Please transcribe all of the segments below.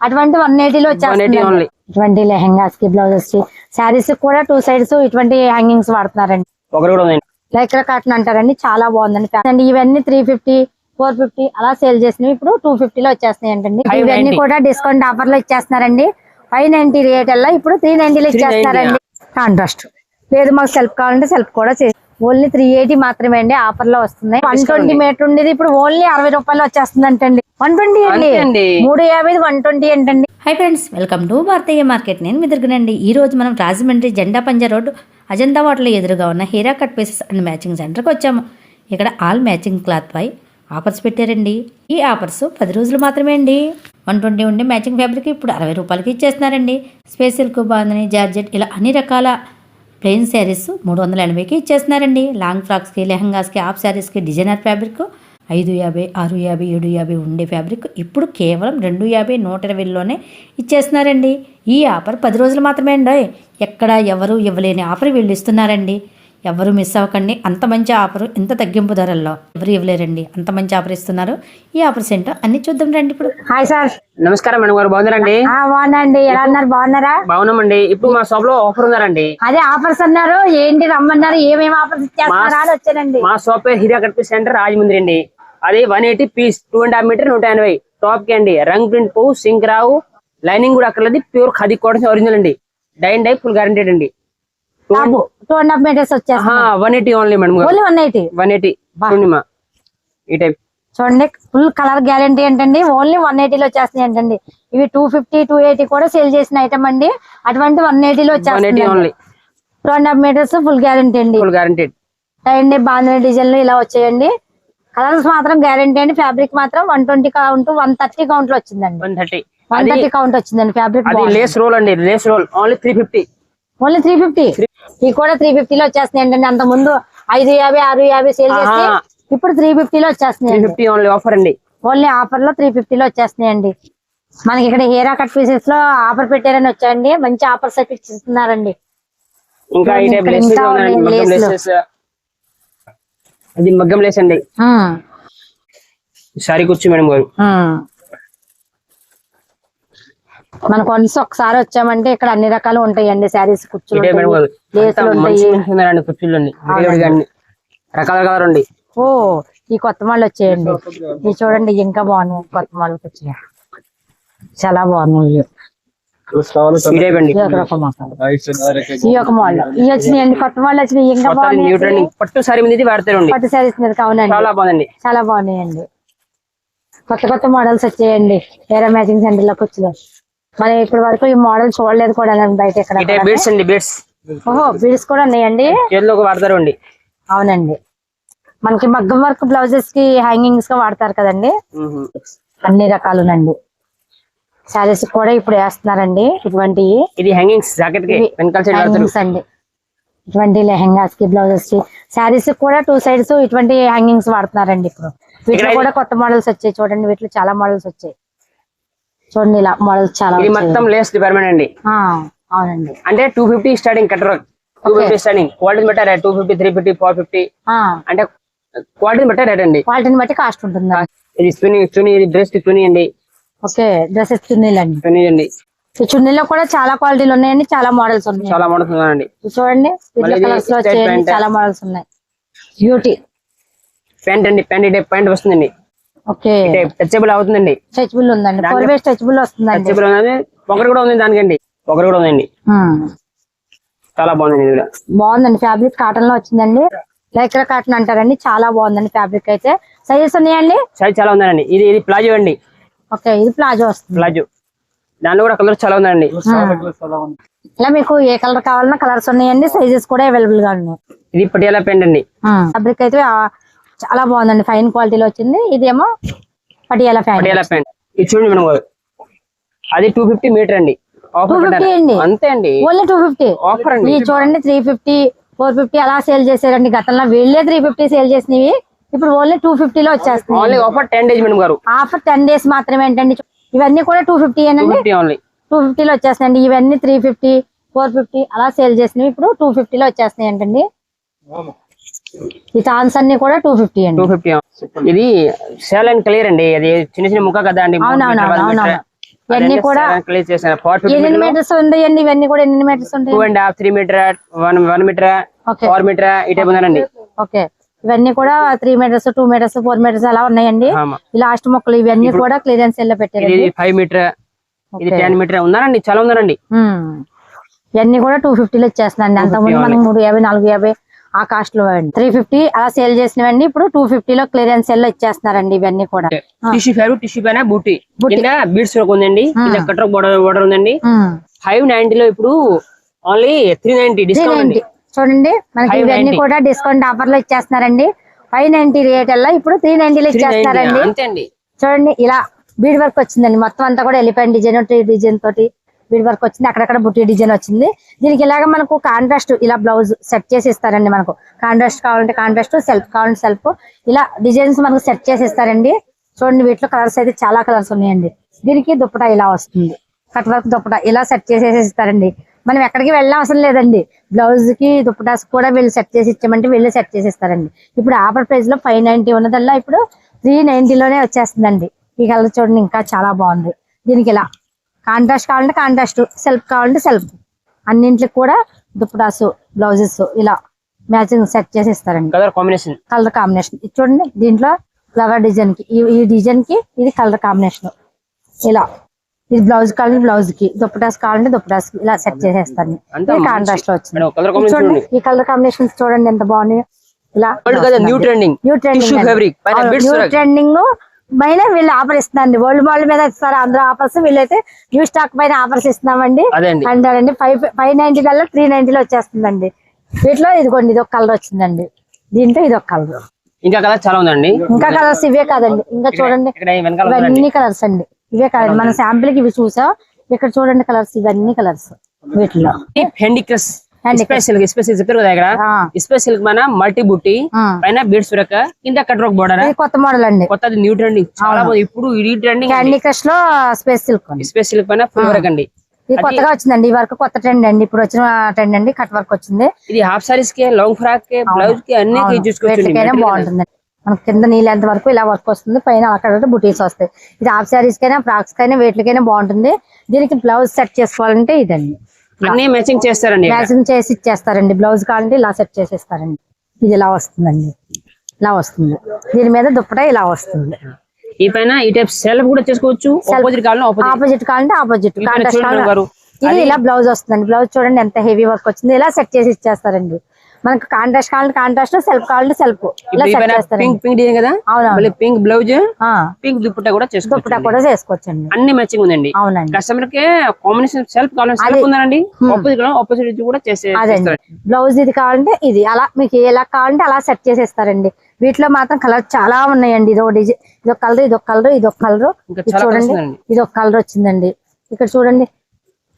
అటువంటి వన్ ఎయిటీలో వచ్చేస్తుంది ఇటువంటి లెహెంగాస్కి బ్లౌజెస్కి. శారీస్ కూడా టూ సైడ్స్ ఇటువంటి హ్యాంగింగ్స్ వాడుతున్నారండి. లైక్రా కాటన్ అంటారండి చాలా బాగుందండి. అండ్ ఇవన్నీ త్రీ ఫిఫ్టీ ఫోర్ ఫిఫ్టీ అలా సేల్ చేసినవి ఇప్పుడు టూ ఫిఫ్టీలో వచ్చేస్తున్నాయి అంటండి. ఇవన్నీ. కూడా డిస్కౌంట్ ఆఫర్లో ఇచ్చేస్తున్నారండి. ఫైవ్ నైన్టీ రేట్ అలా ఇప్పుడు త్రీ నైన్టీలో ఇచ్చేస్తున్నారండి. కాంట్రాస్ట్ లేదు మాకు సెల్ఫ్ కావాలంటే సెల్ఫ్ కూడా చేసి ఓన్లీ త్రీ ఎయిటీ మాత్రమే అండి ఆఫర్లో వస్తున్నాయి వన్ ట్వంటీ మీటర్ ఉండేది ఇప్పుడు ఓన్లీ అరవై రూపాయలు వచ్చేస్తుంది అంటండి వన్ ట్వంటీ అండి. మూడు యాభై వన్ ట్వంటీ ఏంటండి hi friends welcome to Bharatiya market నేను మిదురుగునండి ఈ రోజు మనం రాజమండ్రి జెండా పంజా రోడ్ అజంతా వాటర్లో ఎదురుగా ఉన్న Heera cut pieces and matching సెంటర్కి వచ్చాము. ఇక్కడ ఆల్ మ్యాచింగ్ క్లాత్ పై ఆఫర్స్ పెట్టారండి. ఈ ఆఫర్స్ పది రోజులు మాత్రమే అండి. వన్ ట్వంటీ ఉండే మ్యాచింగ్ ఫ్యాబ్రిక్ ఇప్పుడు అరవై రూపాయలకి ఇచ్చేస్తున్నారండి. స్పేస్ సిల్క్ బాందని జార్జెట్ ఇలా అన్ని రకాల ప్లెయిన్ శారీస్ మూడు వందల ఎనభైకి ఇచ్చేస్తున్నారండి. లాంగ్ ఫ్రాక్స్కి లెహంగాస్కి హాఫ్ శారీస్కి డిజైనర్ ఫ్యాబ్రిక్ ఐదు యాభై ఆరు యాభై ఏడు యాభై ఉండే ఫ్యాబ్రిక్ ఇప్పుడు కేవలం రెండు యాభై నూట ఇరవైలోనే ఇచ్చేస్తున్నారండి. ఈ ఆఫర్ పది రోజులు మాత్రమే అండి. ఎక్కడ ఎవరు ఇవ్వలేని ఆఫర్ వీళ్ళు ఇస్తున్నారండి. ఎవరు మిస్ అవ్వకండి. అంత మంచి ఆఫర్ ఇంత తగ్గింపు ధరల్లో ఎవరు ఇవ్వలేరండి. అంత మంచి ఆఫర్ ఇస్తున్నారు. ఈ ఆఫర్స్ ఏంటో అన్ని చూద్దాం రండి ఇప్పుడు. Hi sir. నమస్కారం మేడం గారు బాగున్నారండి? బాగున్నాండి ఎలా ఉన్నారు? బాగున్నారా? బాగున్నామండి. ఇప్పుడు మా షాప్లో ఆఫర్ ఉన్నారండి అదే ఆఫర్స్ అన్నారు. ఏంటి రమ్మన్నారు? ఏమేమి ఆఫర్స్ ఇచ్చేస్తారా అని వచ్చానండి. మా షాప్ పేరు హీరా కట్ సెంటర్ రాజమండ్రి అండి. అది one eighty piece two and half metre నూట ఎనభై. టాప్కి అండి. రంగ్ ప్రింట్ పువ్వు సింక్ రావు. లైనింగ్ కూడా అక్కర్లేదు. ప్యూర్ ఖాదీ కాటన్ ఒరిజినల్ అండి. డైన్ డై ఫుల్ గ్యారంటెడ్ అండి. టూ అండ్ హాఫ్ మీటర్స్ వచ్చేస్తాయి వన్ ఎయిటీ ఓన్లీ మేడం గారు. Only one eighty one eighty చూడండి ఈ టైప్ చూడండి ఫుల్ కలర్ గ్యారంటీ ఏంటండి? ఓన్లీ వన్ ఎయిటీలో వచ్చేస్తున్నాయి ఏంటండి? ఇవి టూ ఫిఫ్టీ టూ ఎయిటీ కూడా సేల్ చేసిన ఐటమ్ అండి. అటువంటి వన్ ఎయిటీలో వచ్చేస్తుంది only two and half metres full guarantee అండి. ఫుల్ అండి బాగుంది డిజైన్లు ఇలా వచ్చాయండి. కలర్స్ మాత్రం గ్యారంటీ అండి. ఫ్యాబ్రిక్ మాత్రం one twenty count one thirty కౌంట్లో వచ్చిందండి. One thirty one thirty count వచ్చిందండి. ఫ్యాబ్రిక్ లేస్ రోల్ అండి. Lace roll only three fifty only three fifty ఇవి కూడా త్రీ ఫిఫ్టీలో వచ్చేస్తున్నాయి అండి. అంత ముందు ఐదు యాభై ఆరు యాభై సేల్ చేస్తే. ఇప్పుడు త్రీ ఫిఫ్టీలో వచ్చేస్తున్నాయి ఫిఫ్టీ ఓన్లీ ఆఫర్ అండి. ఓన్లీ ఆఫర్లో త్రీ ఫిఫ్టీలో వచ్చేస్తున్నాయి అండి. మనకి ఇక్కడ హీరా కట్ పీసెస్లో ఆఫర్ పెట్టారని వచ్చాయండి. మంచి ఆఫర్స్ అయితే ఇస్తున్నారండి ఇంకా అది మగ్గం లేస్ అండి. ఉమ్, సారీ కూర్చు మేడం గారు. మనకు వన్స్ ఒకసారి వచ్చామంటే ఇక్కడ అన్ని రకాలు ఉంటాయండి శారీస్ కుర్చీలు కుర్చీలు రకాల కలర్ ఓ ఈ కొత్త మాలు వచ్చాయండి. ఇది చూడండి ఇంకా బాగున్నాయి కొత్త మాలు వచ్చాయి. చాలా బాగున్నాయి. ఈ ఈ. ఈ ఒక మాల్ ఇవి వచ్చినాయండి కొత్త మాలు వచ్చినాయి ఇంకా బాగున్నాయి. పట్టు సారీ మీద ఇది వాడతారండి పట్టు శారీస్ మీద కావునండి చాలా బాగుందండి. చాలా బాగున్నాయండి. కొత్త కొత్త మోడల్స్ వచ్చాయండి. వేరే మ్యాచింగ్ సెంటర్లోకి వచ్చినాయి మనం ఇప్పటి వరకు ఈ మోడల్ చూడలేదు కూడా బయట ఇక్కడ బీడ్స్ అండి బీడ్స్ ఓహో బీడ్స్ కూడా ఉన్నాయండి? వాడతారు అండి. అవునండి. మనకి మగ్గం వర్క్ బ్లౌజెస్కి హ్యాంగింగ్స్గా వాడతారు కదండి? అన్ని రకాలునండి. శారీస్ కూడా ఇప్పుడు వేస్తున్నారండి ఇటువంటి ఇది హ్యాంగింగ్స్ జాకెట్కి హ్యాంగింగ్స్ అండి. ఇటువంటి లెహంగాస్కి బ్లౌజెస్కి. శారీస్ కూడా టూ సైడ్స్ ఇటువంటి హ్యాంగింగ్స్ వాడుతున్నారండి ఇప్పుడు. వీటిలో కూడా కొత్త మోడల్స్ వచ్చాయి చూడండి వీటిలో చాలా మోడల్స్ వచ్చాయి. చూడండి ఇలా మోడల్స్ చాలా ఇది. మొత్తం లేస్ డిపార్ట్మెంట్ అండి. అవునండి. అంటే two fifty starting cutter two fifty starting quality butter two fifty three fifty four fifty అంటే క్వాలిటీ బట్టర్ రేట్ అండి. క్వాలిటీని బట్టి కాస్ట్ ఉంటుంది? ఇది చున్నీ చున్నీ ఇది డ్రెస్కి చున్నీ అండి. ఓకే డ్రెస్సెస్ చున్నీలండి చున్నీ అండి. చున్నీలో కూడా చాలా క్వాలిటీలు ఉన్నాయండి చాలా మోడల్స్ ఉన్నాయి చాలా మోడల్స్ ఉన్నాయండి. చూడండి కలర్స్లో. చాలా మోడల్స్ ఉన్నాయి. బ్యూటీ ప్యాంట్ అండి ప్యాంట్ ప్యాంట్ వస్తుందండి. టచబుల్ అవుతుందండి. స్ట్రెచబుల్ ఉందండి. వస్తుందండి. టచబుల్ ఉన్నది ఒకటి కూడా ఉంది దానికండి. ఒకటి కూడా ఉందండి. ఉమ్. చాలా బాగుందండి ఇది కూడా. బాగుందండి. ఫ్యాబ్రిక్ కాటన్లో వచ్చిందండి. లైక్రా కాటన్ అంటారండి. చాలా బాగుందండి ఫ్యాబ్రిక్ అయితే. సైజెస్ ఉన్నాయండి? సైజ్ చాలా ఉందండి. ఇది ఇది ప్లాజో అండి. ఓకే ఇది ప్లాజో వస్తుంది. ప్లాజో దానిలో కూడా కలర్ చాలా ఉందండి. ఇలా మీకు ఏ కలర్ కావాలన్నా కలర్స్ ఉన్నాయండి. సైజెస్ కూడా అవైలబుల్గా ఉన్నాయి. ఇది పటియాలా ప్యాంట్ అండి. ఫ్యాబ్రిక్ అయితే ఆ, చాలా బాగుందండి ఫైన్ క్వాలిటీలో వచ్చింది. ఇదేమో పటియాలా ఫ్యాన్ పటియాలా ప్యాంట్. ఇది చూడండి మేడం అది టూ ఫిఫ్టీ మీటర్ అండి. ఆఫర్ 250 అండి. అంతే అండి. ఓన్లీ టూ ఫిఫ్టీ ఆఫర్ అండి. ఇవి చూడండి త్రీ ఫిఫ్టీ ఫోర్ ఫిఫ్టీ అలా సేల్ చేశారండి. గతంలో వీళ్ళే త్రీ ఫిఫ్టీ సేల్ చేసినవి. ఇప్పుడు ఓన్లీ టూ ఫిఫ్టీలో వచ్చేస్తున్నాయి. Only offer ten days madam గారు. ఆఫర్ టెన్ డేస్ మాత్రమే ఏంటండి ఇవన్నీ కూడా టూ ఫిఫ్టీ టూ ఏనండి ఫిఫ్టీ టూ ఫిఫ్టీలో వచ్చేస్తున్నాయండి. ఇవన్నీ త్రీ ఫిఫ్టీ ఫోర్ ఫిఫ్టీ అలా సేల్ చేసినవి ఇప్పుడు టూ ఫిఫ్టీలో వచ్చేస్తున్నాయి అంటండి ఈ థాన్స్ అన్ని కూడా టూ ఫిఫ్టీ అండి. టూ ఫిఫ్టీ ఇది సేల్ అండ్ క్లియర్ అండి. అది చిన్న చిన్న ముక్క కదా అండి. ఇవన్నీ కూడా ఎన్ని మీటర్స్ ఇవన్నీ కూడా ఎన్ని మీటర్స్ టూ ఉంటాయి and half three metre one one metre four metre ఈ టైప్ ఉందండి. ఓకే ఇవన్నీ కూడా three metres two metres four metres అలా ఉన్నాయండి. లాస్ట్ మొక్కలు ఇవన్నీ కూడా క్లియరెన్స్ ఎల్లో ఫైవ్ మీటర్ ఇది. టెన్ మీటర్ ఉందండి. చాలా ఉందండి. ఉమ్. ఇవన్నీ కూడా టూ ఫిఫ్టీలో ఇచ్చేస్తున్నాండి అంతకుముందు మనం మూడు యాభై నాలుగు యాభై ఆ కాస్ట్లో త్రీ ఫిఫ్టీ అలా సేల్ చేసినవన్నీ ఇప్పుడు టూ ఫిఫ్టీలో క్లియరెన్స్ సెల్ ఇచ్చేస్తున్నారండి ఇవన్నీ కూడా. టిష్యూ ఫైవ్ టిష్యూ పైన బూటీ కింద బీడ్స్ ఉందండి. బోర్డర్ బోర్డర్ ఉందండి. ఫైవ్లో ఇప్పుడు ఓన్లీ త్రీ నైన్టీ డిస్కౌంట్ అండి. నైన్టీ చూడండి మనకి 590. ఇవన్నీ కూడా డిస్కౌంట్ ఆఫర్లో ఇచ్చేస్తున్నారండి. ఫైవ్ నైన్టీ రేట్ అలా ఇప్పుడు త్రీ నైన్టీలో త్రీ ఇచ్చేస్తున్నారండి. అండి. చూడండి ఇలా బీడ్ వర్క్ వచ్చిందండి. మొత్తం అంతా కూడా ఎలిఫెంట్ డిజైన్ డిజైన్ తోటి వీడి వర్క్ వచ్చింది అక్కడక్కడ బుట్టి డిజైన్ వచ్చింది. దీనికి ఇలాగ మనకు కాంట్రాస్ట్ ఇలా బ్లౌజ్ సెట్ చేసి ఇస్తారండి మనకు. కాంట్రాస్ట్ కావాలంటే కాంట్రాస్ట్ సెల్ఫ్ కావాలంటే సెల్ఫ్ ఇలా డిజైన్స్ మనకు సెట్ చేసి ఇస్తారండి. చూడండి వీటిలో కలర్స్ అయితే చాలా కలర్స్ ఉన్నాయండి. దీనికి దుప్పటా ఇలా వస్తుంది. కట్ వర్క్ దుప్పటా ఇలా సెట్ చేసేసి ఇస్తారండి. మనం ఎక్కడికి వెళ్ళిన అవసరం లేదండి. బ్లౌజ్కి దుప్పటాస్ కూడా వీళ్ళు సెట్ చేసి ఇచ్చామంటే వీళ్ళు సెట్ చేసి ఇస్తారండి. ఇప్పుడు ఆఫర్ ప్రైస్లో ఫైవ్ నైన్టీ ఉన్నదల్లా ఇప్పుడు త్రీ లోనే వచ్చేస్తుందండి. ఈ కలర్ చూడండి ఇంకా చాలా బాగుంది. దీనికి ఇలా కాంట్రాస్ట్ కావాలంటే కాంట్రాస్ట్ సెల్ఫ్ కావాలంటే సెల్ఫ్. అన్నింటికి కూడా దుప్పటాస్ బ్లౌజెస్ ఇలా మ్యాచింగ్ సెట్ చేసి ఇస్తారండి. కలర్ కాంబినేషన్ కలర్ కాంబినేషన్ ఇది చూడండి దీంట్లో ఫ్లవర్ డిజైన్కి ఈ- డిజైన్కి ఇది కలర్ కాంబినేషన్ ఇలా. ఇది బ్లౌజ్ కావాలంటే బ్లౌజ్కి దుప్పటాస్ కావాలంటే దుప్పటాస్ ఇలా సెట్ చేసేస్తాను ఇది కాంట్రాస్ట్లో వచ్చింది. కాంబినేషన్ చూడండి ఈ కలర్ కాంబినేషన్స్ చూడండి ఎంత బాగున్నాయి. ఇలా new trending new trending new trending పైన వీళ్ళు ఆఫర్ ఇస్తున్నారండి. వరల్డ్ మాల్ మీద ఇస్తారు. అందరూ ఆఫర్స్ వీళ్ళైతే న్యూ స్టాక్ పైన ఆఫర్స్ ఇస్తున్నామండి. అంటారండి ఫైవ్ ఫైవ్ నైన్టీ కల్లా త్రీ నైన్టీలో వచ్చేస్తుందండి. వీటిలో ఇదిగోండి ఇది ఒక కలర్ వచ్చిందండి. దీంట్లో ఇది ఒక కలర్. ఇంకా కలర్ చాలా ఉందండి. ఇంకా కలర్స్ ఇవే కాదండి. ఇంకా చూడండి ఇవన్నీ కలర్స్ అండి. ఇవే కాదండి. మన శాంపిల్కి ఇవి చూసాం ఇక్కడ చూడండి కలర్స్ ఇవన్నీ కలర్స్ వీటిలో. హెండిక్రస్. స్పెషల్ స్పెషల్ చెప్పారు కదా ఇక్కడ? స్పెషల్ మన మల్టీ బుట్టి. పైన బీడ్స్ వరక కింద కట్ వర్క్ బోర్డర్ కొత్త మోడల్ అండి. కొత్తది న్యూ ట్రెండింగ్ చాలా బాగుంది ఇప్పుడు ఇది ట్రెండింగ్ క్యాండీ క్రష్లో స్పేస్ సిల్క్ అండి స్పెషల్ పైన ఫుల్ వర్క్ అండి. ఇది కొత్తగా వచ్చిందండి. ఈ వర్క్ కొత్త ట్రెండ్ అండి. ఇప్పుడు వచ్చిన ట్రెండ్ అండి. కట్ వర్క్ వచ్చింది. ఇది హాఫ్ సారీస్కి లాంగ్ ఫ్రాక్కి బ్లౌజ్కి అన్ని. చూసుకోవచ్చు బాగుంటుంది మనకి కింద నీళ్ళంత వరకు ఇలా వర్క్ వస్తుంది. పైన అక్కడ బుటీస్ వస్తాయి. ఇది హాఫ్ శారీస్ కైనా ఫ్రాక్స్ కైనా వేట్లకైనా బాగుంటుంది. దీనికి బ్లౌజ్ సెట్ చేసుకోవాలంటే ఇదండి. అన్ని మ్యాచింగ్ చేస్తారండి. మ్యాచింగ్ చేసి ఇచ్చేస్తారండి. బ్లౌజ్ కావాలంటే ఇలా సెట్ చేసేస్తారండి. ఇది ఇలా వస్తుందండి. ఇలా వస్తుంది. దీని మీద దుప్పట ఇలా వస్తుంది. ఈ పైన ఈ టైప్ సెల్ఫ్ కూడా చేసుకోవచ్చు. ఆపోజిట్ కావాలని ఆపోజిట్ కావాలంటే ఆపోజిట్ ఇది ఇలా బ్లౌజ్ వస్తుందండి. బ్లౌజ్ చూడండి ఎంత హెవీ వర్క్ వచ్చింది. ఇలా సెట్ చేసి ఇచ్చేస్తారండి. మనకు కాంట్రాస్ట్ కావాలంటే కాంట్రాస్ట్ సెల్ఫ్ కావాలంటే సెల్ఫ్ పింక్ పింక్ డిజైన్ కదా? మళ్ళీ పింక్ బ్లౌజ్ పింక్ దుప్పట్టా కూడా దుప్పట చేసుకోవచ్చు కూడా చేసుకోవచ్చండి. అన్ని మ్యాచింగ్ ఉందండి. అవునండి. కస్టమర్కి కాంబినేషన్ సెల్ఫ్ ఉందండి ఆపోజిట్ ఆపోజిట్ కూడా చేసే. బ్లౌజ్ ఇది కావాలంటే ఇది. అలా మీకు ఎలా కావాలంటే అలా సెట్ చేసేస్తారండి. వీటిలో మాత్రం కలర్ చాలా ఉన్నాయండి. ఇది ఒక డిజైన్ ఇది ఒక కలర్ ఇది ఒక కలర్ ఇది ఒక కలర్ చూడండి. ఇది ఒక కలర్ వచ్చిందండి. ఇక్కడ చూడండి.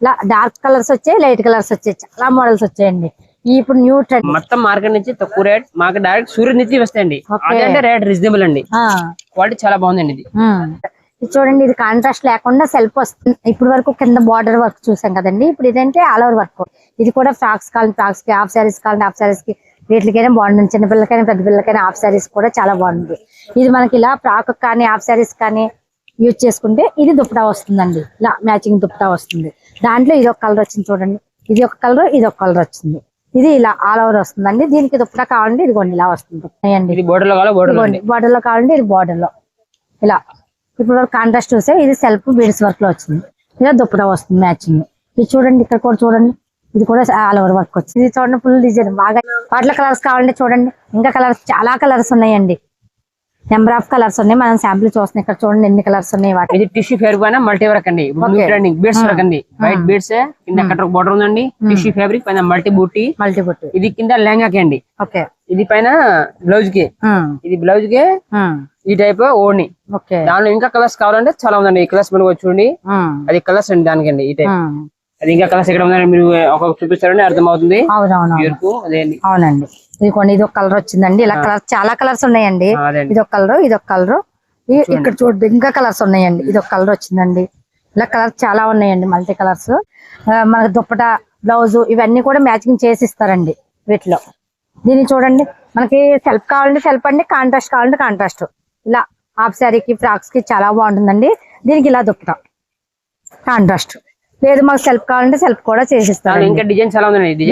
ఇలా డార్క్ కలర్స్ వచ్చాయి లైట్ కలర్స్ వచ్చాయి. చాలా మోడల్స్ వచ్చాయండి. ఇప్పుడు న్యూ ట్రెండ్ మొత్తం మార్కెట్ నుంచి తక్కువ రేట్ మాకు డైరెక్ట్ సూర్య నుంచి వస్తాయండి. అదంటే రేట్ రీజనబుల్ అండి. క్వాలిటీ చాలా బాగుందండి ఇది. చూడండి ఇది కాంట్రాస్ట్ లేకుండా సెల్ఫ్ వస్తుంది ఇప్పుడు వరకు కింద బార్డర్ వర్క్ చూసాం కదండి. ఇప్పుడు ఇదంటే? ఆల్ ఓవర్ వర్క్ ఇది కూడా ఫ్రాక్స్ కావాలి ఫ్రాక్స్కి హాఫ్ శారీస్ కావాలి హాఫ్ శారీస్కి వీటికైనా బాగుంటుంది. చిన్నపిల్లలకైనా పెద్ద పిల్లలకైనా హాఫ్ శారీస్ కూడా చాలా బాగుంటుంది ఇది మనకి ఇలా ఫ్రాక్ కానీ హాఫ్ శారీస్ కానీ యూజ్ చేసుకుంటే ఇది దుప్పటా వస్తుందండి. ఇలా మ్యాచింగ్ దుప్పటా వస్తుంది. దాంట్లో ఇది ఒక కలర్ వచ్చింది చూడండి. ఇది ఒక కలర్ ఇది ఒక కలర్ వచ్చింది. ఇది ఇలా ఆల్ ఓవర్ వస్తుందండి. దీనికి దుప్పటా కావాలంటే ఇదిగోండి ఇలా వస్తుంది. లో బార్డర్లో కావాలంటే ఇది బార్డర్లో. ఇలా. ఇప్పుడు కాంట్రాస్ట్ చూస్తే ఇది సెల్ఫ్ బీడ్స్ వర్క్లో వచ్చింది. ఇలా దుప్పట వస్తుంది మ్యాచింగ్ ఇది చూడండి ఇక్కడ కూడా చూడండి. ఇది కూడా ఆల్ ఓవర్ వర్క్ వచ్చింది. ఇది చూడండి ఫుల్ డిజైన్ బాగా. వాటిలో కలర్స్ కావాలంటే చూడండి. ఇంకా కలర్స్ చాలా కలర్స్ ఉన్నాయండి. నెంబర్ ఆఫ్ కలర్స్ ఉన్నాయి. మనం శాంపుల్ చూస్తున్నాం ఇక్కడ చూడండి ఎన్ని కలర్స్ ఉన్నాయి వాటి ఇది టిష్యూ ఫేర్ పైన మల్టీ వర్క్ అండి. బీడ్స్ వర్క్ అండి. వైట్ బీడ్స్ కింద కట్టర్ బోర్డర్ ఉందండి. టిష్యూ ఫ్యాబ్రిక్ పైన మల్టీ బూటీ మల్టీపుట్ ఇది కింద లెహంగాకి అండి. ఓకే ఇది పైన బ్లౌజ్కి ఇది బ్లౌజ్కి ఈ టైప్ ఓని ఓకే దానిలో ఇంకా కలర్స్ కావాలంటే చాలా ఉందండి. ఈ కలర్స్ మనకు చూడండి. అది కలర్స్ అండి దానికండి ఈ టైప్ అది ఇంకా కలర్స్ ఎక్కడ ఉందండి? మీరు ఒక్కొక్క అవునవును ఎరుపు అదే అండి అవునండి. ఇది కొన్ని ఇది ఒక కలర్ వచ్చిందండి. ఇలా కలర్ చాలా కలర్స్ ఉన్నాయండి. ఇది ఒక కలర్ ఇది ఒక కలర్ ఇక్కడ చూడండి ఇంకా కలర్స్ ఉన్నాయండి. ఇది ఒక కలర్ వచ్చిందండి. ఇలా కలర్స్ చాలా ఉన్నాయండి మల్టీ కలర్స్. మనకి దుప్పట బ్లౌజ్ ఇవన్నీ కూడా మ్యాచింగ్ చేసి ఇస్తారండి వీటిలో. దీన్ని చూడండి మనకి సెల్ఫ్ కావాలంటే సెల్ఫ్ అండి కాంట్రాస్ట్ కావాలంటే కాంట్రాస్ట్. ఇలా హాఫ్ శారీకి ఫ్రాక్స్కి చాలా బాగుంటుందండి. దీనికి ఇలా దుప్పట. కాంట్రాస్ట్. లేదు మాకు సెల్ఫ్ కావాలంటే సెల్ఫ్ కూడా చేసిస్తారు ఇంకా డిజైన్స్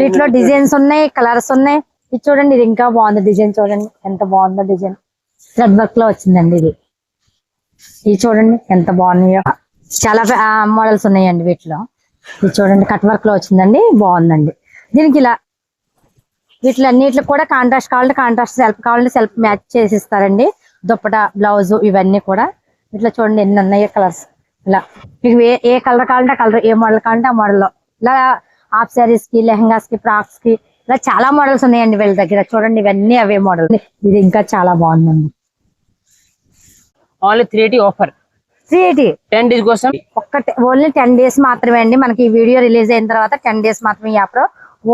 వీటిలో డిజైన్స్ ఉన్నాయి కలర్స్ ఉన్నాయి. ఇది చూడండి ఇది ఇంకా బాగుంది డిజైన్ చూడండి ఎంత బాగుందో డిజైన్. థ్రెడ్ వర్క్లో వచ్చిందండి ఇది. ఇది చూడండి ఎంత బాగున్నాయో. చాలా మోడల్స్ ఉన్నాయండి వీటిలో. ఇది చూడండి కట్ వర్క్లో వచ్చిందండి బాగుందండి. దీనికి ఇలా వీటిలో అన్నిట్లో కూడా కాంట్రాస్ట్ కావాలంటే కాంట్రాస్ట్ సెల్ఫ్ కావాలంటే సెల్ఫ్ మ్యాచ్ చేసి ఇస్తారండి దుప్పట బ్లౌజ్ ఇవన్నీ కూడా. ఇట్లా చూడండి ఎన్ని ఉన్నాయి కలర్స్ ఇలా మీకు ఏ ఏ కలర్ కావాలంటే కలర్ ఏ మోడల్ కావాలంటే ఆ మోడల్లో ఇలా హాఫ్ శారీస్కి కి ఫ్రాక్స్కి కి కి ఇలా చాలా మోడల్స్ ఉన్నాయండి వీళ్ళ దగ్గర. చూడండి ఇవన్నీ అవే మోడల్. ఇది ఇంకా చాలా బాగుందండి. Only three eighty offer three eighty ten days కోసం. ఒక్కటే ఓన్లీ టెన్ డేస్ మాత్రమే అండి. మనకి ఈ వీడియో రిలీజ్ అయిన తర్వాత టెన్ డేస్ మాత్రమే ఈ యాప్లో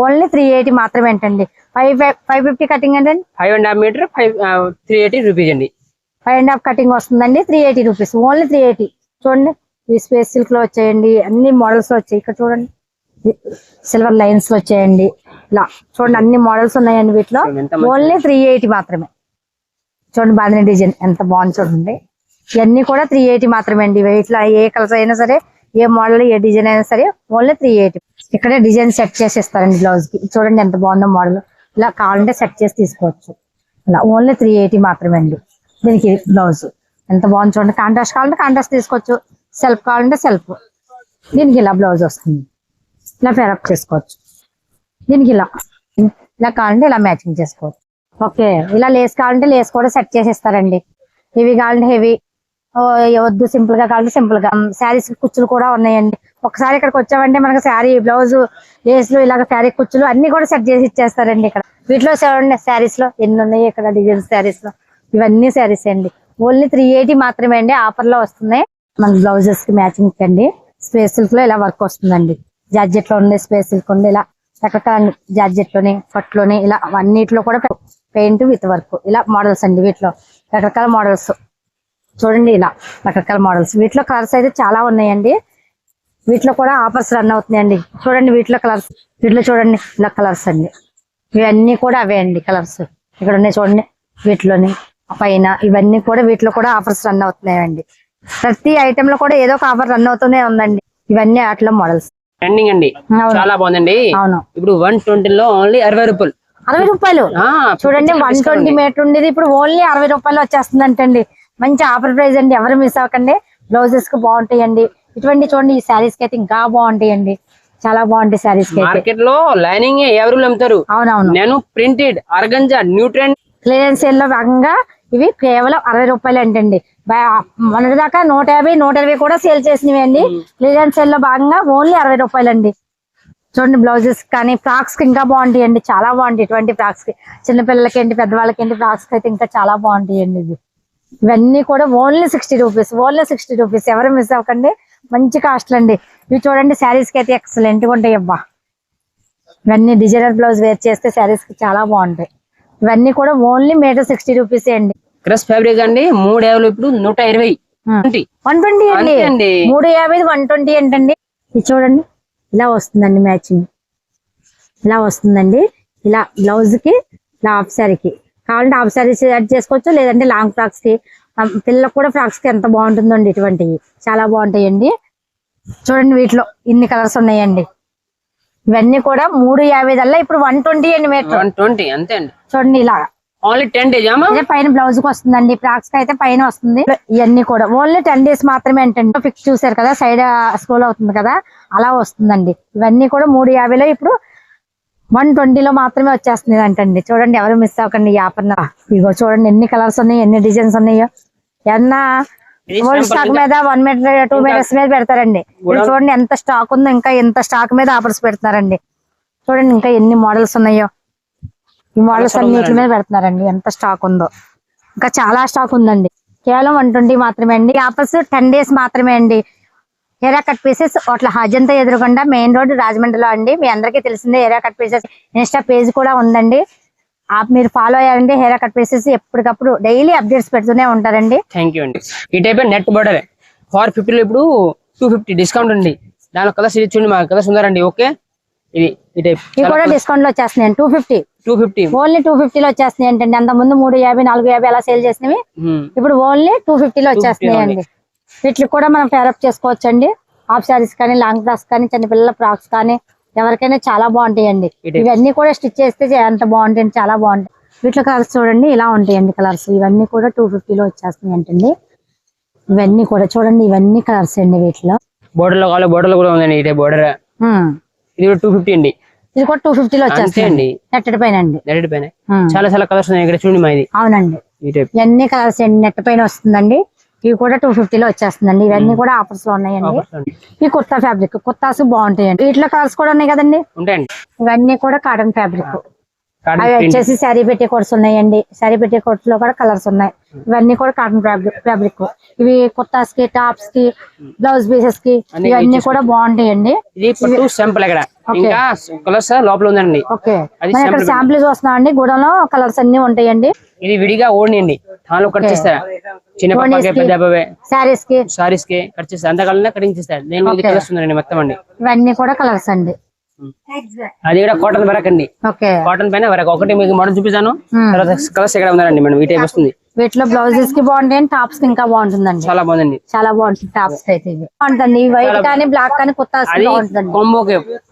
ఓన్లీ త్రీ ఎయిటీ మాత్రమే అంటండి. ఫైవ్ ఫైవ్ ఫిఫ్టీ కటింగ్ అంటే five and half metre five three eighty rupees అండి. ఫైవ్ అండ్ హాఫ్ కటింగ్ వస్తుందండి. Three eighty rupees only three eighty చూడండి. ఈ స్పేస్ సిల్క్లో వచ్చాయండి. అన్ని మోడల్స్ వచ్చాయి. ఇక్కడ చూడండి. సిల్వర్ లైన్స్ వచ్చాయండి. ఇలా చూడండి అన్ని మోడల్స్ ఉన్నాయండి వీటిలో. ఓన్లీ త్రీ ఎయిటీ మాత్రమే. చూడండి బాగా డిజైన్ ఎంత బాగుంది చూడండి. ఇవన్నీ కూడా త్రీ ఎయిటీ మాత్రమే అండి. వీటిలో ఏ కలర్స్ అయినా సరే ఏ మోడల్ ఏ డిజైన్ అయినా సరే ఓన్లీ త్రీ ఎయిటీ ఇక్కడే డిజైన్ సెట్ చేసి ఇస్తారండి బ్లౌజ్కి. చూడండి ఎంత బాగుందో మోడల్ ఇలా కావాలంటే సెట్ చేసి తీసుకోవచ్చు. ఇలా ఓన్లీ త్రీ ఎయిటీ మాత్రమే అండి దీనికి బ్లౌజ్ ఎంత బాగుంది చూడండి. కాంట్రాస్ట్ కావాలంటే కాంట్రాస్ట్ తీసుకోవచ్చు. సెల్ఫ్ కావాలంటే సెల్ఫ్ దీనికి ఇలా బ్లౌజ్ వస్తుంది. ఇలా ఫెరప్ చేసుకోవచ్చు. దీనికి ఇలా. ఇలా కావాలంటే ఇలా మ్యాచింగ్ చేసుకోవచ్చు. ఓకే. ఇలా లేస్ కావాలంటే లేస్ కూడా సెట్ చేసి ఇస్తారండి హెవీ కావాలంటే హెవీ వద్దు సింపుల్గా కావాలంటే సింపుల్గా. శారీస్ కుచ్చులు కూడా ఉన్నాయండి. ఒకసారి ఇక్కడికి వచ్చామంటే మనకి శారీ బ్లౌజ్ లేస్లు ఇలాగ శారీ కుచ్చులు అన్ని కూడా సెట్ చేసి ఇచ్చేస్తారండి ఇక్కడ. వీటిలో చూడండి శారీస్లో ఎన్ని ఉన్నాయి ఇక్కడ డిజైన్ శారీస్లో. ఇవన్నీ శారీస్ అండి. ఓన్లీ త్రీ ఎయిటీ మాత్రమే అండి. ఆఫర్లో వస్తున్నాయి. మన బ్లౌజెస్కి మ్యాచింగ్ అండి. స్పేస్ సిల్క్లో ఇలా వర్క్ వస్తుందండి. జార్జెట్లో ఉండే స్పేస్ ఉండే ఇలా రకరకాల జార్జెట్లోని ఫట్లోనే ఇలా అన్నిటిలో కూడా పెయింట్ విత్ వర్క్. ఇలా మోడల్స్ అండి వీటిలో. రకరకాల మోడల్స్ చూడండి ఇలా రకరకాల మోడల్స్ వీటిలో కలర్స్ అయితే చాలా ఉన్నాయండి. వీటిలో కూడా ఆఫర్స్ రన్ అవుతున్నాయండి. చూడండి వీటిలో కలర్స్ వీటిలో చూడండి ఇలా కలర్స్ అండి. ఇవన్నీ కూడా అవే అండి కలర్స్ ఇక్కడ ఉన్నాయి చూడండి వీటిలోని పైన. ఇవన్నీ కూడా వీటిలో కూడా ఆఫర్స్ రన్ అవుతున్నాయండి. ప్రతి ఐటెం లో కూడా ఏదో ఒక ఆఫర్ రన్ అవుతూనే ఉందండి. ఇవన్నీ వాటిలో మోడల్స్ ట్రెండింగ్ అండి. చాలా బాగుందండి. ఇప్పుడు వన్లో ఓన్లీ అరవై రూపాయలు. అరవై రూపాయలు? చూడండి వన్ ట్వంటీ. మీటర్ ఉండేది. ఇప్పుడు ఓన్లీ అరవై రూపాయలు వచ్చేస్తుంది అంటండి మంచి ఆఫర్ ప్రైస్ అండి. ఎవరు మిస్ అవ్వకండి. బ్లౌజెస్కి బాగుంటాయండి. ఇటువంటి చూడండి ఈ శారీస్కి అయితే ఇంకా బాగుంటాయండి. చాలా బాగుంటాయి శారీస్ మార్కెట్లో లైనింగ్ ఎవరు అమ్ముతారు అవునవును. నేను ప్రింటెడ్ అర్గంజా న్యూట్రెండ్ క్లియరెన్స్ సేల్లో భాగంగా ఇవి కేవలం అరవై రూపాయలు అంటండి. మొన్నటిదాకా నూట యాభై నూట ఇరవై కూడా సేల్ చేసినవి అండి క్లియరెన్స్ సేల్లో భాగంగా ఓన్లీ అరవై రూపాయలు అండి చూడండి బ్లౌజెస్ కానీ ఫ్రాక్స్కి ఇంకా బాగుంటాయి అండి చాలా బాగుంటాయి ఇటువంటి ఫ్రాక్స్కి చిన్నపిల్లలకి ఏంటి పెద్దవాళ్ళకి ఏంటి ఫ్రాక్స్కి అయితే ఇంకా చాలా బాగుంటాయి అండి ఇది ఇవన్నీ కూడా only sixty rupees only sixty rupees. ఎవరు మిస్ అవ్వకండి. మంచి కాస్ట్లు అండి ఇవి చూడండి శారీస్కి అయితే ఎక్సలెంట్గా ఉంటాయి అబ్బా. ఇవన్నీ డిజైనర్ బ్లౌజ్ వేర్ చేస్తే శారీస్కి చాలా బాగుంటాయి. ఇవన్నీ కూడా ఓన్లీ మీటర్ సిక్స్టీ రూపీస్ అండి. క్రస్ ఫ్యాబ్రిక్ అండి మూడు యాభై ఇప్పుడు నూట ఇరవై. వన్ ట్వంటీ అండి. మూడు యాభై వన్ ట్వంటీ ఏంటండి? ఇది చూడండి. ఇలా వస్తుందండి మ్యాచింగ్. ఇలా వస్తుందండి. ఇలా బ్లౌజ్కి ఇలా హాఫ్ శారీకి కావాలంటే హాఫ్ శారీస్ యాడ్ చేసుకోవచ్చు లేదంటే లాంగ్ ఫ్రాక్స్కి పిల్లలకు కూడా ఫ్రాక్స్కి ఎంత బాగుంటుందండి ఇటువంటివి. చాలా బాగుంటాయండి. చూడండి వీటిలో ఇన్ని కలర్స్ ఉన్నాయండి. ఇవన్నీ కూడా మూడు యాభై దల్లా ఇప్పుడు వన్ ట్వంటీ అండి మీటర్. వన్ ట్వంటీ అంతే అండి. చూడండి ఇలా. ఓన్లీ టెన్ డేస్ అదే పైన బ్లౌజ్కి వస్తుందండి. ఫ్రాక్స్ అయితే పైన వస్తుంది. ఇవన్నీ కూడా. ఓన్లీ టెన్ డేస్ మాత్రమే అంటండి ఫిక్స్ చూసారు కదా సైడ్ స్క్రోల్ అవుతుంది కదా అలా వస్తుందండి. ఇవన్నీ కూడా మూడు యాభైలో ఇప్పుడు వన్లో మాత్రమే వచ్చేస్తుంది అంటండి. చూడండి ఎవరు మిస్ అవ్వకండి ఆఫర్ ఇగో చూడండి ఎన్ని కలర్స్ ఉన్నాయి ఎన్ని డిజైన్స్ ఉన్నాయో. ఎన్నా స్టాక్ మీద వన్ మీటర్ టూ మీటర్స్ మీద పెడతారండి. చూడండి ఎంత స్టాక్ ఉందో ఇంకా ఎంత స్టాక్ మీద ఆఫర్స్ పెడతారండి చూడండి ఇంకా ఎన్ని మోడల్స్ ఉన్నాయో. ఈ మోడల్స్ అన్నిటి మీద పెడుతున్నారండి ఎంత స్టాక్ ఉందో. ఇంకా చాలా స్టాక్ ఉందండి. కేవలం వన్ ట్వంటీ మాత్రమే అండి. ఆఫర్స్ టెన్ డేస్ మాత్రమే అండి. ఏరియా కట్ పీసెస్ అట్లా హజంతా ఎదురుకుండా మెయిన్ రోడ్ రాజమండ్రిలో అండి. మీ అందరికీ తెలిసిందే area cut pieces insta page కూడా ఉందండి. ఆ మీరు ఫాలో అయ్యారండి హెయిర్ కట్ పీసెస్ ఎప్పటికప్పుడు డైలీ అప్డేట్స్ పెడుతూనే ఉంటారండి. థ్యాంక్ యూ అండి. ఈ టైప్ నెట్ బోర్డర్ ఫోర్ ఫిఫ్టీలో ఇప్పుడు టూ ఫిఫ్టీ డిస్కౌంట్ ఉంది. దాని కలర్స్ ఇది చూడండి మా కలర్స్ ఉందారండి ఓకే? ఇది ఈ టైప్ ఇవి కూడా డిస్కౌంట్లో వచ్చేస్తున్నాయి two fifty two fifty only two ఫిఫ్టీలో వచ్చేస్తున్నాయి ఏంటండి అంత ముందు మూడు యాభై నాలుగు యాభై అలా సేల్ చేసినవి. ఇప్పుడు ఓన్లీ టూ ఫిఫ్టీలో వచ్చేస్తున్నాయి అండి వీటికి కూడా మనం పేరప్ చేసుకోవచ్చు అండి హాఫ్ శారీస్ కానీ లాంగ్ ఫ్రాక్స్ కానీ చిన్నపిల్లల ఫ్రాక్స్ కానీ ఎవరికైనా చాలా బాగుంటాయండి. ఇవన్నీ కూడా స్టిచ్ చేస్తే ఎంత బాగుంటాయండి చాలా బాగుంటాయి. వీటిలో కలర్స్ చూడండి ఇలా ఉంటాయండి కలర్స్. ఇవన్నీ కూడా టూ ఫిఫ్టీలో వచ్చేస్తున్నాయి అంటండి. ఇవన్నీ కూడా చూడండి ఇవన్నీ కలర్స్ అండి వీటిలో. బోర్డర్లో కావాలి బోర్డర్లో కూడా ఉందండి ఇదే బోర్డర్. ఇది కూడా టూ ఫిఫ్టీ అండి. ఇది కూడా టూ ఫిఫ్టీలో అంతే వచ్చేస్తాయి అండి. నెట్టడి పైన అండి. డైరెక్ట్ పైన. చాలా చాలా కలర్స్ ఉన్నాయి ఇక్కడ చూడండి మా ఇది. అవునండి. ఇవన్నీ కలర్స్ అండి నెట్ పైన వస్తుందండి. ఇవి కూడా టూ ఫిఫ్టీలో వచ్చేస్తుందండి. ఇవన్నీ కూడా ఆఫర్స్లో ఉన్నాయండి. ఈ కుర్తా ఫ్యాబ్రిక్ కుర్తాస్ బాగుంటాయండి. వీటిలో కలర్స్ కూడా ఉన్నాయి కదండి? ఇవన్నీ కూడా కాటన్ ఫ్యాబ్రిక్ అవి వచ్చేసి శారీ పెట్టే కోట్స్ ఉన్నాయండి. శారీ పెట్టే కోట్స్లో కూడా కలర్స్ ఉన్నాయి. ఇవన్నీ కూడా కాటన్ ఫ్యాబ్రిక్ ఫ్యాబ్రిక్ ఇవి కుర్తాస్కి టాప్స్కి బ్లౌజ్ పీసెస్కి ఇవన్నీ కూడా బాగుంటాయండి. ఇక్కడ. ఇంకా కలర్స్ లోపల ఉందండి. ఓకే. అది మనం ఇక్కడ sample శాంపిల్ చూస్తున్నాం అండి. గూడెంలో కలర్స్ అన్ని ఉంటాయండి. ఇది విడిగా ఓడి అండి దానిలో కట్ చేస్తారా? చిన్న పాపకి పెద్ద అబ్బాయి శారీస్కి సారీస్కి కట్ చేస్తారు అంతకాలంలో కటింగ్ చేస్తారు. నేను. కలర్స్ ఉందండి మొత్తం అండి. ఇవన్నీ కూడా కలర్స్ అండి. అది కూడా కాటన్ వరకు అండి ఓకే కాటన్ పైన వరకు. ఒకటి మీకు మోడల్ చూపిస్తాను. Hmm. తర్వాత కలర్స్ ఎక్కడ ఉందండి మేడం? ఈ టైప్ వస్తుంది? వీటిలో బ్లౌజెస్కి బాగుంటాయి టాప్స్కి ఇంకా బాగుంటుందండి. చాలా బాగుందండి. చాలా బాగుంటుంది టాప్స్ అయితే బాగుంటుంది. వైట్ కానీ బ్లాక్ కానీ కుర్తాస్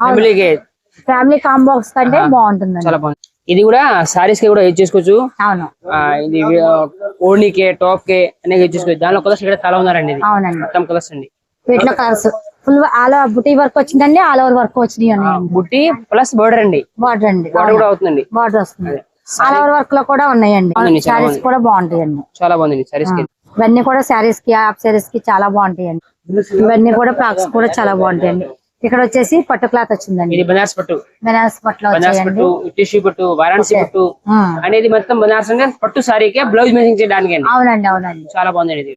ఫ్యామిలీకి ఫ్యామిలీ కాంబోక్స్ కంటే బాగుంటుందండి. చాలా బాగుంది. ఇది కూడా సారీస్కి కూడా యూజ్ చేసుకోవచ్చు. అవును. ఆ, ఇది ఓణికి టాప్కి అనేది యూజ్ చేసుకోవచ్చు. దానిలో కలర్స్ ఇక్కడ చాలా ఉన్నారండి ఇది. అవునండి. మొత్తం కలర్స్ అండి. వీటిలో కలర్స్ ఫుల్ ఆల్ ఓవర్ బుటీ వర్క్ వచ్చిందండి ఆల్ ఓవర్ వర్క్ వచ్చినాయి బుట్టి ప్లస్ బోర్డర్ అండి. బార్డర్ అండి. బోర్డర్ కూడా అవుతుందండి. బార్డర్ వస్తుంది. ఆల్ ఓవర్ వర్క్లో కూడా ఉన్నాయండి. శారీస్ కూడా బాగుంటాయండి. చాలా బాగుందండి సారీస్కి. ఇవన్నీ కూడా శారీస్కి హాఫ్ శారీస్కి చాలా బాగుంటాయండి. ఇవన్నీ కూడా ఫ్రాక్స్ కూడా చాలా బాగుంటాయండి. ఇక్కడ వచ్చేసి పట్టు క్లాత్ వచ్చిందండి. ఇది బనారస్ పట్టు. బెనారస్ పట్టులో బనారస్ పట్టు టిష్యూ పట్టు వారాణసి పట్టు. అనేది మొత్తం బనారస్ అంటే పట్టు సారీకే బ్లౌజ్ మేసింగ్ చేయడానికి అవునండి అవునండి. చాలా బాగుంది ఇది.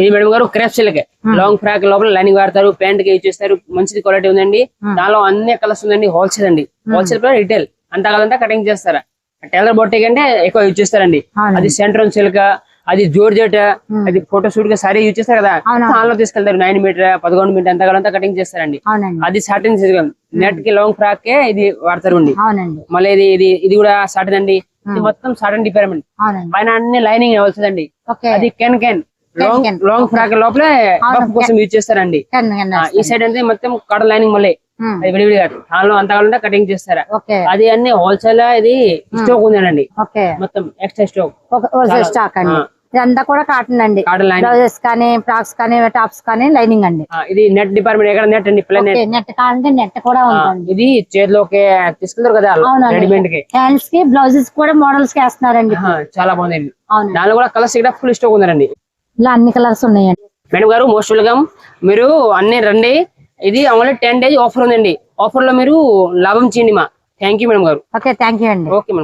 ఇది మేడం గారు క్రేప్ సిల్క్. లాంగ్ ఫ్రాక్ లోపల లైనింగ్ వాడతారు ప్యాంట్కి యూజ్ చేస్తారు. మంచిది క్వాలిటీ ఉందండి. దానిలో అన్ని కలర్స్ ఉందండి. హోల్సేల్ అండి. హోల్సేల్ ప్లస్ రిటైల్ అంతా కాదంతా కటింగ్ చేస్తారా? టైలర్ బొట్టే కంటే ఎక్కువ యూజ్ చేస్తారండి. అది సెంటర్ సిల్క్ అది జోర్జెట్ అది ఫోటో షూట్గా సారీ యూజ్ చేస్తారు కదా. దానిలో తీసుకెళ్తారు. నైన్ మీటర్ పదకొండు మీటర్ అంతా కాదంతా కటింగ్ చేస్తారండి అది సాటిన్ నెట్కి లాంగ్ ఫ్రాక్ కే ఇది వాడతారు అండి. మళ్ళీ ఇది ఇది ఇది కూడా సాటిన్ అండి. ఇది మొత్తం సాటిన్ డిపార్ట్మెంట్ పైన అన్ని లైనింగ్ వస్తుందండి. ఓకే. అది can can long. Long frock లోపలే కోసం యూజ్ చేస్తారండి. ఈ సైడ్ అంటే మొత్తం కాటన్ లైనింగ్ మళ్ళీ. అది విడివిడిగా దానిలో అంతా కావాలంటే కటింగ్ చేస్తారా? అది అన్ని హోల్సేల్ ఇది స్టోక్ ఉందండి. ఓకే. మొత్తం ఎక్స్ట్రా స్టోక్. స్టాక్ అండి. ఇదంతా కూడా కాటన్ అండి. బ్లౌజెస్ కానీ ఫ్రాక్స్ కానీ టాప్స్ కానీ లైనింగ్ అండి. ఇది నెట్ డిపార్ట్మెంట్ ఎక్కడ నెట్ అండి? నెట్. కావాలంటే నెట్ కూడా ఉందండి. ఇది చేతిలోకి తీసుకెళ్తారు కదా. రెడీమేడ్కి హ్యాండ్స్కి బ్లౌజెస్ కూడా మోడల్స్కి వేస్తున్నారండి చాలా బాగుంది ఇది. అవును దానిలో కూడా కలర్స్ ఇక్కడ ఫుల్ స్టాక్ ఉందండి. ఇలా అన్ని కలర్స్ ఉన్నాయండి. మేడం గారు మోస్ట్ వెల్కమ్ మీరు అన్ని రండి. ఇది ఓన్లీ టెన్ డేస్ ఆఫర్ ఉందండి. ఆఫర్లో మీరు లాభం చేయండి మా. థ్యాంక్ యూ మేడం గారు. ఓకే థ్యాంక్ యూ అండి. Okay madam